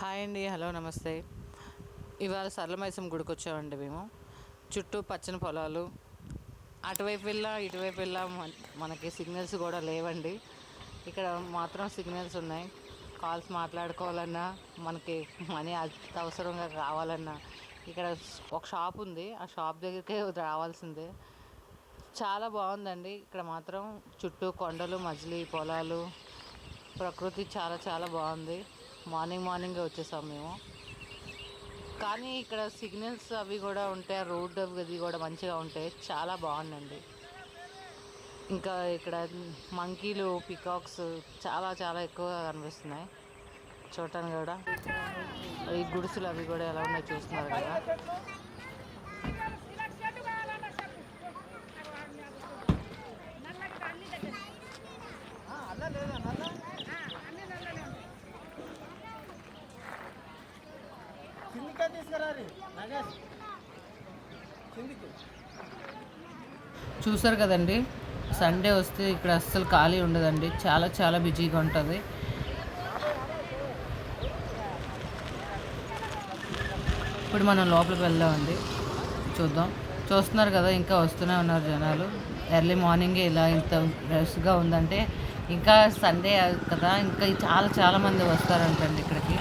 Hi అండి hello నమస్తే. ఇవాళ సరళమైసం గుడికి వచ్చామండి మేము. చుట్టూ పచ్చని పొలాలు. అటువైపు వెళ్ళా ఇటువైపు వెళ్ళా మనకి సిగ్నల్స్ కూడా లేవండి. ఇక్కడ మాత్రం సిగ్నల్స్ ఉన్నాయి. కాల్స్ మాట్లాడుకోవాలన్నా మనకి మనీ అవసరంగా కావాలన్నా ఇక్కడ ఒక షాప్ ఉంది. ఆ షాప్ దగ్గరికే రావాల్సిందే. చాలా బాగుందండి. ఇక్కడ మాత్రం చుట్టూ కొండలు మజిలీ పొలాలు. ప్రకృతి చాలా చాలా బాగుంది. మార్నింగ్ మార్నింగే వచ్చేసాం మేము. కానీ ఇక్కడ సిగ్నల్స్ అవి కూడా ఉంటాయి రోడ్ అది కూడా మంచిగా ఉంటాయి. చాలా బాగుందండి. ఇంకా ఇక్కడ మంకీలు పికాక్స్ చాలా చాలా ఎక్కువగా కనిపిస్తున్నాయి. చూడటానికి కూడా. ఈ గుడిసెలు అవి కూడా ఎలా ఉన్నాయో చూస్తున్నారు కదా. కిందికే తీసుకురారు. నగేష్. కిందికి. చూసారు కదండి సండే వస్తే ఇక్కడ అస్సలు ఖాళీ ఉండదండి చాలా చాలా బిజీగా ఉంటుంది. ఇప్పుడు మనం లోపలికి వెళ్దామండి చూద్దాం. చూస్తున్నారు కదా ఇంకా వస్తూనే ఉన్నారు జనాలు. ఎర్లీ మార్నింగే ఇలా ఇంత రష్గా ఉందంటే ఇంకా సండే కదా ఇంకా చాలా చాలా మంది వస్తారంటండి ఇక్కడికి.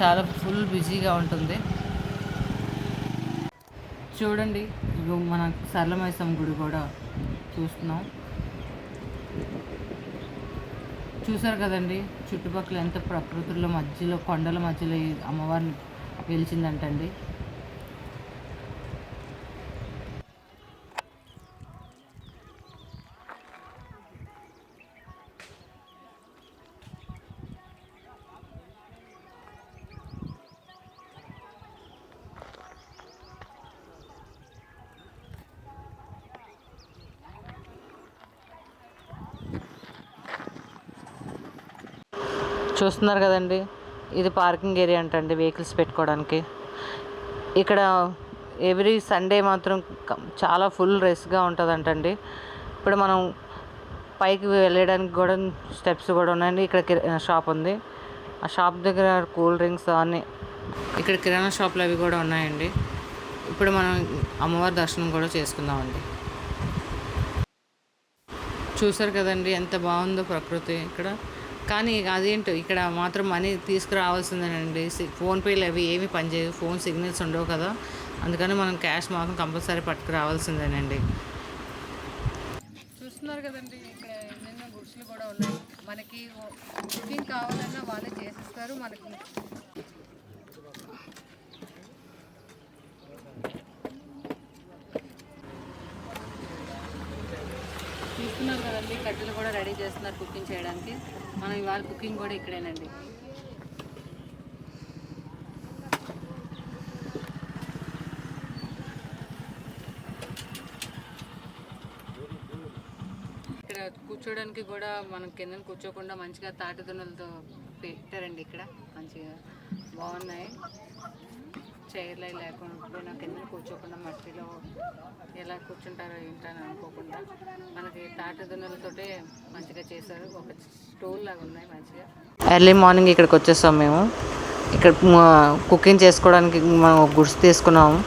చాలా ఫుల్ బిజీగా ఉంటుంది. చూడండి ఇగో మన సరళమైసం గుడి కూడా చూస్తున్నాం. చూసారు కదండి చుట్టుపక్కల ఎంత ప్రకృతిలో మధ్యలో కొండల మధ్యలో అమ్మవారిని వెలిచిందంటండి. చూస్తున్నారు కదండి. ఇది పార్కింగ్ ఏరియా అంటండి వెహికల్స్ పెట్టుకోవడానికి. ఇక్కడ ఎవ్రీ సండే మాత్రం చాలా ఫుల్ రష్గా ఉంటుందంటండి. ఇప్పుడు మనం పైకి వెళ్ళడానికి కూడా స్టెప్స్ కూడా ఉన్నాయండి. ఇక్కడ కిరా- షాప్ ఉంది. ఆ షాప్ దగ్గర కూల్ డ్రింక్స్ అన్నీ ఇక్కడ కిరాణా షాపులు అవి కూడా ఉన్నాయండి. ఇప్పుడు మనం అమ్మవారి దర్శనం కూడా చేసుకుందామండి. చూసారు కదండి ఎంత బాగుందో ప్రకృతి ఇక్కడ. కానీ అదేంటో ఇక్కడ మాత్రం మనీ తీసుకురావాల్సిందేనండి. ఫోన్పేలు అవి ఏమి పనిచేయవు. ఫోన్ సిగ్నల్స్ ఉండవు కదా. అందుకని మనం క్యాష్ మాత్రం కంపల్సరీ పట్టుకురావాల్సిందేనండి. చూస్తున్నారు కదండి ఇక్కడ ఎన్నెన్నో గుడ్స్లు కూడా ఉన్నాయి. మనకి కుకింగ్ కావాలన్నా వాళ్ళే చేసిస్తారు. మనకి చూస్తున్నారు కదండి కట్టెలు కూడా రెడీ చేస్తున్నారు కుకింగ్ చేయడానికి. మనం ఇవాళ కుకింగ్ కూడా ఇక్కడేనండి. ఇక్కడ కూర్చోడానికి కూడా మనం కింద కూర్చోకుండా మంచిగా తాటి దున్నలతో పెట్టారండి ఇక్కడ. మంచిగా బాగున్నాయి. చైర్లు లేకుండా నాకు కింద కూర్చోకుండా మట్టిలో ఎలా కూర్చుంటారో ఏంటని అనుకోకుండా మనకి తాట దున్నులతోటే మంచిగా చేశారు. ఒక స్టోల్ లాగా ఉన్నాయి మంచిగా. ఎర్లీ మార్నింగ్ ఇక్కడికి వచ్చేసాం మేము. ఇక్కడ కుకింగ్ చేసుకోవడానికి మనం గుడ్స్ తీసుకున్నాము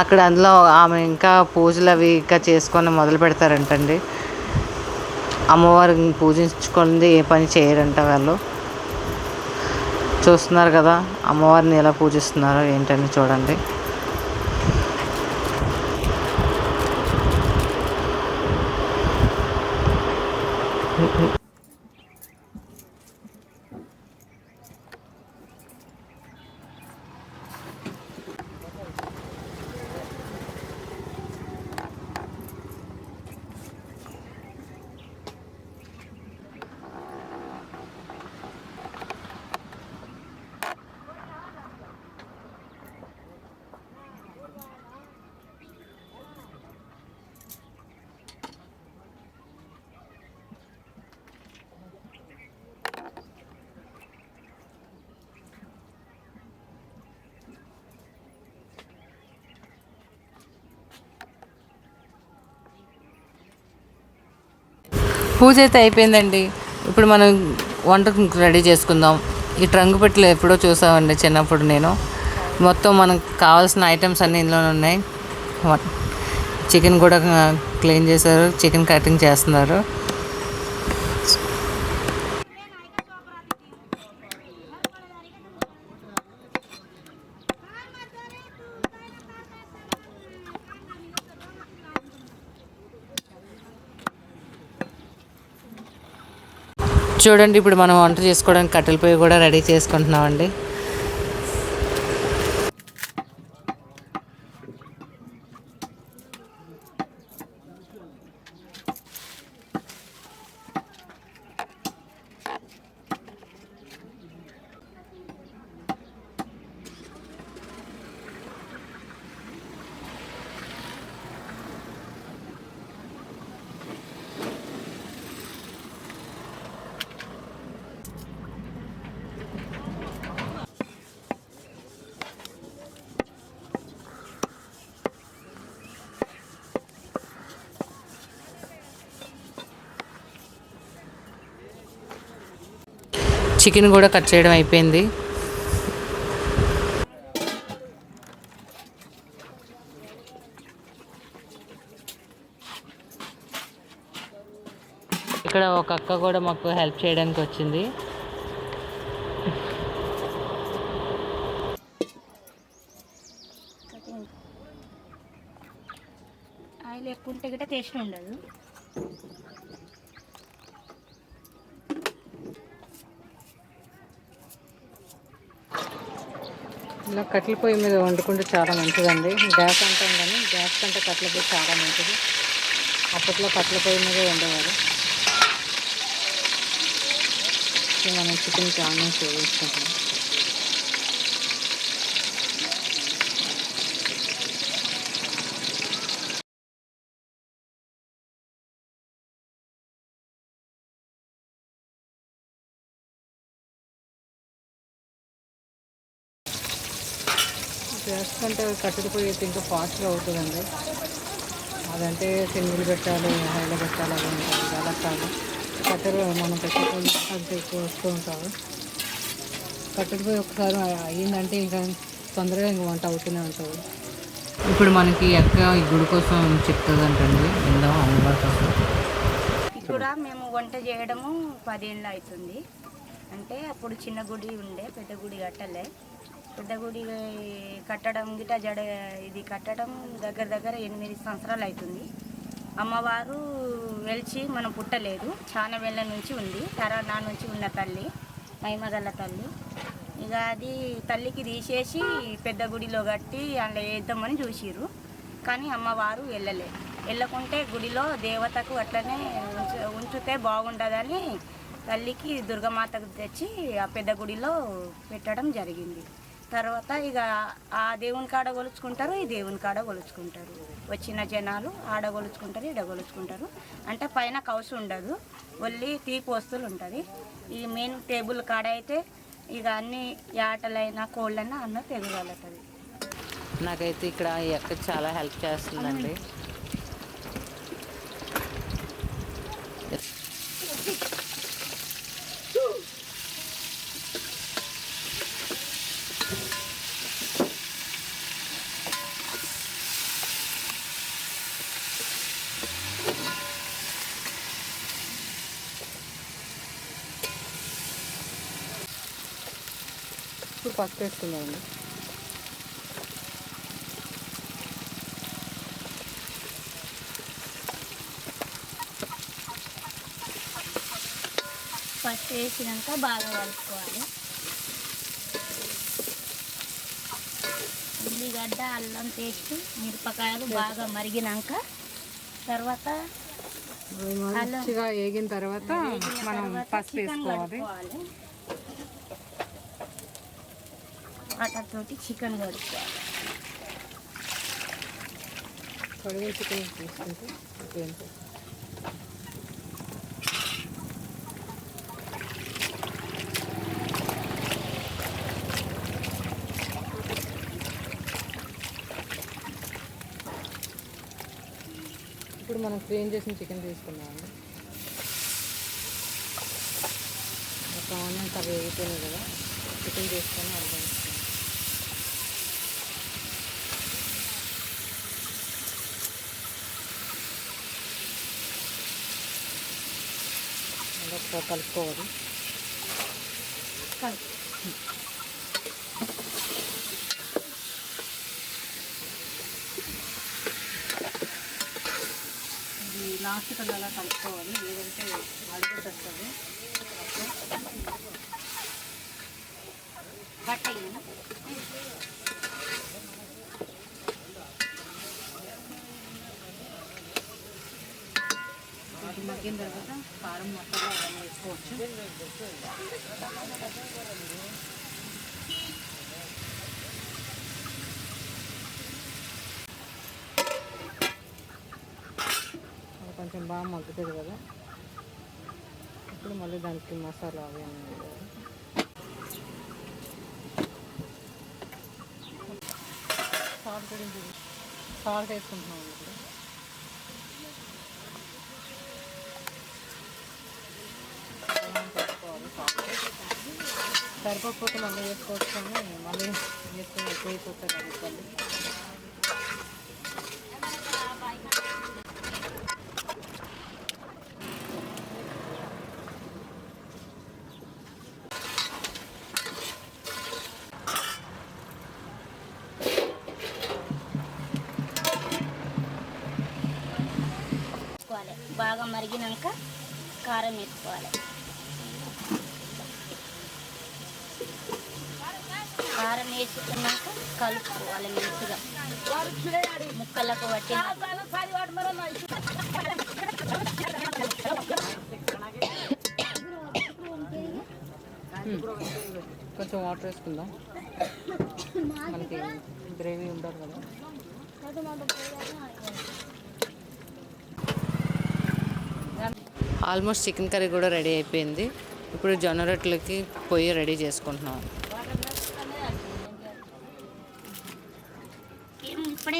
అక్కడ అందులో ఆమె ఇంకా పూజలు అవి ఇంకా చేసుకొని మొదలు పెడతారంటండి. అమ్మవారిని పూజించుకుంది ఏ పని చేయరంట వాళ్ళు. చూస్తున్నారు కదా అమ్మవారిని ఎలా పూజిస్తున్నారో ఏంటని చూడండి. పూజ అయితే అయిపోయిందండి. ఇప్పుడు మనం వంట రెడీ చేసుకుందాం. ఈ ట్రంక్ పెట్టెలు ఎప్పుడో చూసామండి చిన్నప్పుడు నేను. మొత్తం మనకు కావాల్సిన ఐటమ్స్ అన్నీ ఇందులో ఉన్నాయి. చికెన్ కూడా క్లీన్ చేశారు. చికెన్ కటింగ్ చేస్తున్నారు. చూడండి ఇప్పుడు మనం వంట చేసుకోవడానికి కట్టెల పొయ్యి కూడా రెడీ చేసుకుంటున్నామండి. చికెన్ కూడా కట్ చేయడం అయిపోయింది. ఇక్కడ ఒక అక్క కూడా మాకు హెల్ప్ చేయడానికి వచ్చింది. ఆయిల్ ఎక్కువ ఉంటే గిట్ట టేస్ట్ ఉండదు. కట్టెల పొయ్యి మీద వండుకుంటే చాలా మంచిదండి. గ్యాస్ అంటాం కానీ గ్యాస్ కంటే కట్టెల పొయ్యి చాలా మంచిది. అప్పట్లో కట్టెల పొయ్యి మీద వండేవారు. మనం చికెన్ ఆనియన్స్ సేవ్ చేసుకుంటున్నాం కంటే కట్టెల పొయ్యి అయితే ఇంకా ఫాస్ట్గా అవుతుందండి. అదంటే సింగిల్ పెట్టాలి హైలో పెట్టాలి అవి ఉంటుంది అలా కాదు. కట్టెలు మనం పెట్టుకొని ఎక్కువ వస్తూ ఉంటారు కట్టెల పొయ్యి ఒకసారి అయ్యిందంటే ఇంకా తొందరగా ఇంకా వంట అవుతూనే ఉంటుంది. ఇప్పుడు మనకి అక్క ఈ గుడి కోసం చెప్తుంది అంటండి విందాం అమ్మవారి కోసం. ఇక్కడ మేము వంట చేయడము పదేళ్ళు అవుతుంది. అంటే అప్పుడు చిన్న గుడి ఉండే పెద్ద గుడి కట్టలే. పెద్ద గుడి కట్టడం గిట జడ ఇది కట్టడం దగ్గర దగ్గర ఎనిమిది సంవత్సరాలు అవుతుంది. అమ్మవారు వెలిచి మనం పుట్టలేదు. చాలా వేళ్ళ నుంచి ఉంది. తరాల నుంచి ఉన్న తల్లి మహిమగల్ల తల్లి. ఇక అది తల్లికి తీసేసి పెద్ద గుడిలో కట్టి అందులో వేద్దామని చూసిర్రు. కానీ అమ్మవారు వెళ్ళలే. వెళ్ళకుంటే గుడిలో దేవతకు అట్లనే ఉంచితే బాగుంటుందని తల్లికి దుర్గమాతకు తెచ్చి ఆ పెద్ద గుడిలో పెట్టడం జరిగింది. తర్వాత ఇక ఆ దేవుని కాడ కొలుచుకుంటారు ఈ దేవుని కాడ కొలుచుకుంటారు. వచ్చిన జనాలు ఆడ కొలుచుకుంటారు ఈడ కొలుచుకుంటారు. అంటే పైన కౌసు ఉండదు ఒళ్ళి తీపి వస్తువులు ఉంటుంది. ఈ మెయిన్ టేబుల్ కాడ అయితే ఇక అన్ని యాటలైనా కోళ్ళైనా అన్న తెగగలుగుతుంది నాకైతే ఇక్కడ ఈ అక్క చాలా హెల్ప్ చేస్తుందండి. పసుపు వేసుకుందామండి ఫస్ట్ వేసినాక బాగా కలుపుకోవాలి. ఉల్లిగడ్డ అల్లం పేస్ట్ మిరపకాయలు బాగా మరిగినాక తర్వాత మంచిగా వేగిన తర్వాత మనం పసుపు వేసుకోవాలి. కడుక్కోవాలి చికెన్ కడుక్కోవాలి కడిగిన చికెన్ తీసుకుంటే ఇప్పుడు మనం క్లీన్ చేసిన చికెన్ తీసుకున్నామండి ఒక ఆనియన్స్ అవి వేగిపోయినాయి కదా చికెన్ చేసుకొని అర్థం ఒకసారి కలుపుకోవాలి. ఇది లాస్ట్ కల్లా అలా కలుపుకోవాలి. లేదంటే అడుగుతుంది వస్తుంది బట్టలు. మగ్గిన తర్వాత కారం మసాలా అవన్నీ వేసుకోవచ్చు. కొంచెం బాగా మగ్గుతుంది కదా. ఇప్పుడు మళ్ళీ దానికి మసాలా అవి అన్నీ సాల్ట్ సాల్ట్ వేసుకుంటున్నాం ఇప్పుడు. సరిపోకపోతే మళ్ళీ వేసుకోవచ్చు కానీ మళ్ళీ వేసుకుని ఎక్కువ అయిపోతే కారం వేసుకున్నాక కలుపుకోవాలి మంచిగా. ముక్కలకు పట్టి. Hmm. కొంచెం వాటర్ వేసుకుందాం. మనకి గ్రేవీ ఉండదు కదా. ఆల్మోస్ట్ చికెన్ కర్రీ కూడా రెడీ అయిపోయింది. ఇప్పుడు జొన్న రొట్టెలకి పొయ్యి రెడీ చేసుకుంటున్నాం.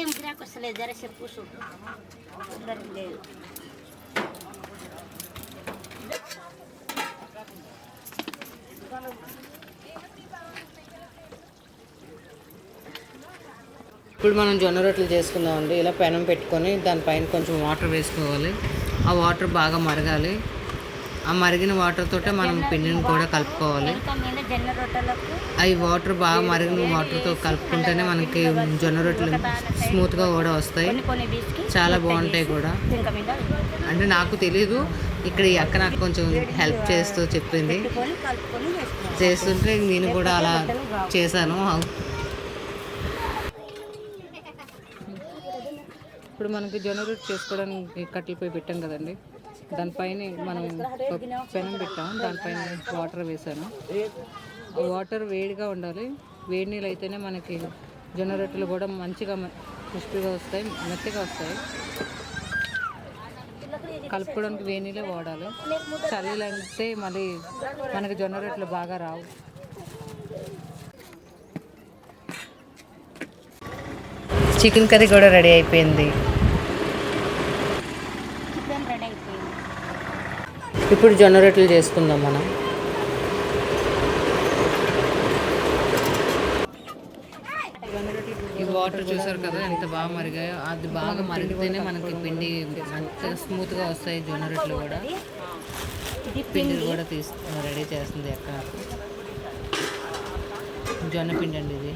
ఏం గిరాకు వస్తలేదు చెప్పు లేదు ఇప్పుడు మనం జొన్న రొట్టెలు చేసుకుందామండి. ఇలా పెనం పెట్టుకొని దానిపైన కొంచెం వాటర్ వేసుకోవాలి. ఆ వాటర్ బాగా మరగాలి. ఆ మరిగిన వాటర్ తోటే మనం పిండిని కూడా కలుపుకోవాలి. అవి వాటర్ బాగా మరిగిన వాటర్తో కలుపుకుంటేనే మనకి జొన్న రొట్టెలు స్మూత్గా కూడా వస్తాయి. చాలా బాగుంటాయి కూడా. అంటే నాకు తెలీదు ఇక్కడ ఈ అక్క నాకు కొంచెం హెల్ప్ చేస్తూ చెప్పింది. చేస్తుంటే నేను కూడా అలా చేశాను. ఇప్పుడు మనకి జొన్న రొట్టె చేసుకోవడానికి కట్టెలు పోయి పెట్టాం కదండి. దానిపైన మనం పెనం పెట్టాం దానిపైన వాటర్ వేసాను. వాటర్ వేడిగా ఉండాలి. వేడి నీళ్ళు అయితేనే మనకి జొన్న రొట్టెలు కూడా మంచిగా క్రిస్పీగా వస్తాయి మెత్తగా వస్తాయి. కలుపుకోవడానికి వేడి నీళ్ళే వాడాలి. చల్లీలు అంటే మళ్ళీ మనకి జొన్న రొట్టెలు బాగా రావు. చికెన్ కర్రీ కూడా రెడీ అయిపోయింది చికెన్ రెడీ అయిపోయింది ఇప్పుడు జొన్న రొట్టెలు చేసుకుందాం మనం. ఈ వాటర్ చూసారు కదా ఎంత బాగా మరిగాయో అది బాగా మరిగితేనే మనకి పిండి అంత స్మూత్గా వస్తాయి జొన్న రొట్టెలు కూడా. పిండి కూడా తీసు రెడీ చేస్తుంది అక్క. జొన్న పిండి అండి ఇది.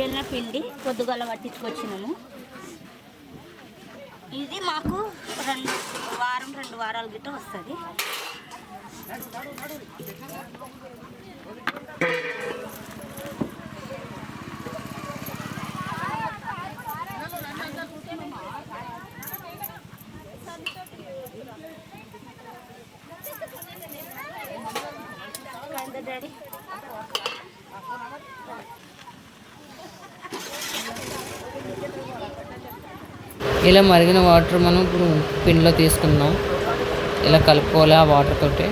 జొన్న పిండి పొద్దుగల పట్టించుకొచ్చినాము. ఇది మాకు రెండు రెండు వారాల క్రితం వస్తుంది. డాడీ? ఇలా మరిగిన వాటర్ మనం ఇప్పుడు పిండిలో తీసుకుందాం. ఇలా కలుపుకోవాలి ఆ వాటర్ తోటి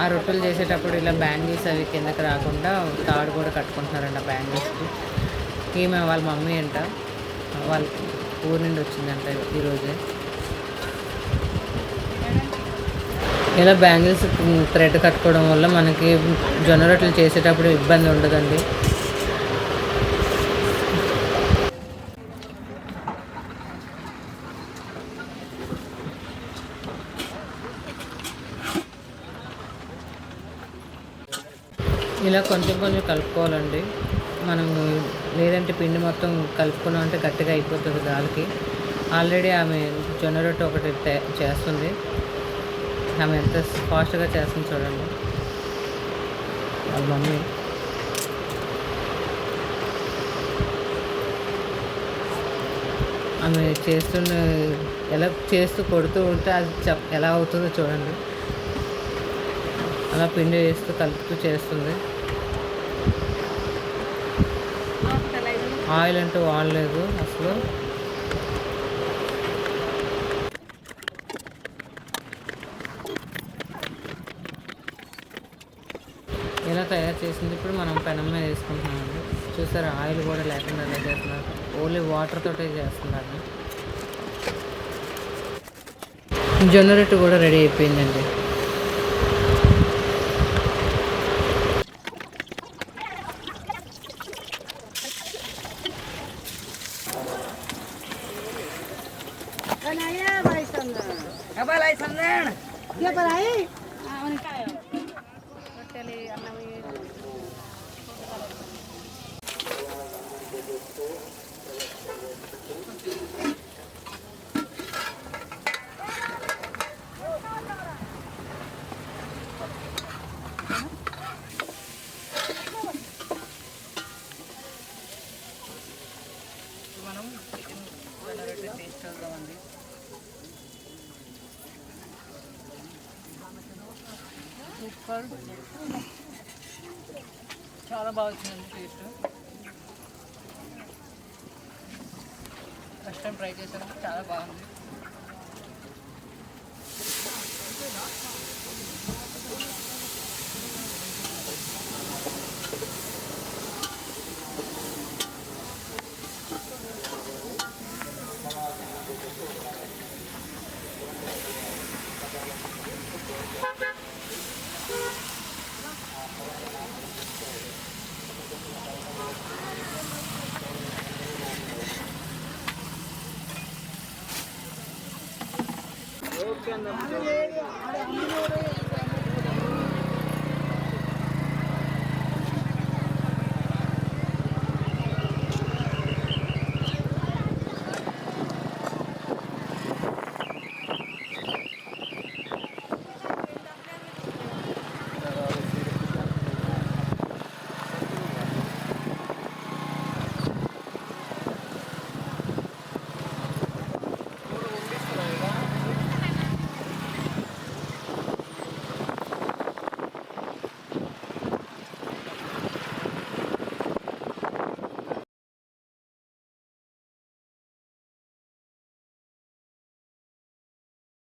ఆ రొట్టెలు చేసేటప్పుడు ఇలా బ్యాంగిల్స్ అవి కిందకి రాకుండా తాడు కూడా కట్టుకుంటున్నారంట బ్యాంగిల్స్కి. ఈమె వాళ్ళ మమ్మీ అంట వాళ్ళ ఊరి నుండి వచ్చిందంట ఈరోజే. ఇలా బ్యాంగిల్స్ థ్రెడ్ కట్టుకోవడం వల్ల మనకి జొన్న రొట్టెలు చేసేటప్పుడు ఇబ్బంది ఉండదండి ఇలా కొంచెం కొంచెం కలుపుకోవాలండి. మనం లేదంటే పిండి మొత్తం కలుపుకున్నాం అంటే గట్టిగా అయిపోతుంది దానికి ఆల్రెడీ ఆమె జొన్న రొట్టె ఒకటి చేస్తుంది. ఆమె ఎంత ఫాస్ట్గా చేస్తుంది చూడండి. వాళ్ళ మమ్మీ. ఆమె చేస్తున్న ఎలా చేస్తూ కొడుతూ ఉంటే అది చెప్ ఎలా అవుతుందో చూడండి. అలా పిండి వేస్తూ కలుపుతూ చేస్తుంది. ఆయిల్ అంటూ వాడలేదు అసలు. ఇలా తయారు చేసింది? ఇప్పుడు మనం పెనం మీద వేసుకుంటున్నామండి. చూసారా ఆయిల్ కూడా లేకుండా ఎలా చేస్తున్నారు. ఓన్లీ వాటర్ తోటే చేస్తున్నారు. జొన్న రొట్టె కూడా రెడీ అయిపోయిందండి మనం చికెన్ జొన్న రొట్టె టేస్ట్ చూద్దామండి సూపర్ చాలా బాగా వచ్చిందండి టేస్ట్ ఫస్ట్ టైం ట్రై చేశాను చాలా బాగుంది ఓకే అన్న